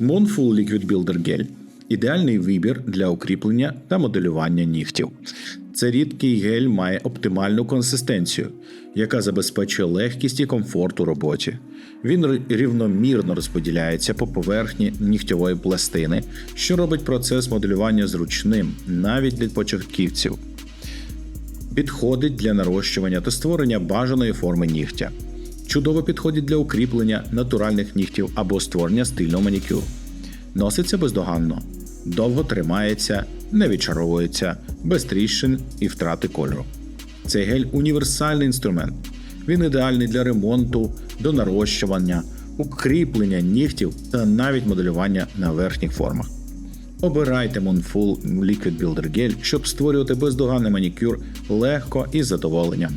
Moonful Liquid Builder Gel ідеальний вибір для укріплення та моделювання нігтів. Це рідкий гель має оптимальну консистенцію, яка забезпечує легкість і комфорт у роботі. Він рівномірно розподіляється по поверхні нігтєвої пластини, що робить процес моделювання зручним навіть для початківців. Підходить для нарощування та створення бажаної форми нігтя. Чудово підходить для укріплення натуральних нігтів або створення стильного манікюру. Носиться бездоганно, довго тримається, не відчаровується, без тріщин і втрати кольору. Цей гель універсальний інструмент. Він ідеальний для ремонту, до нарощування, укріплення нігтів та навіть моделювання на верхніх формах. Обирайте Moonful Liquid Builder Gel, щоб створювати бездоганний манікюр легко і з задоволенням.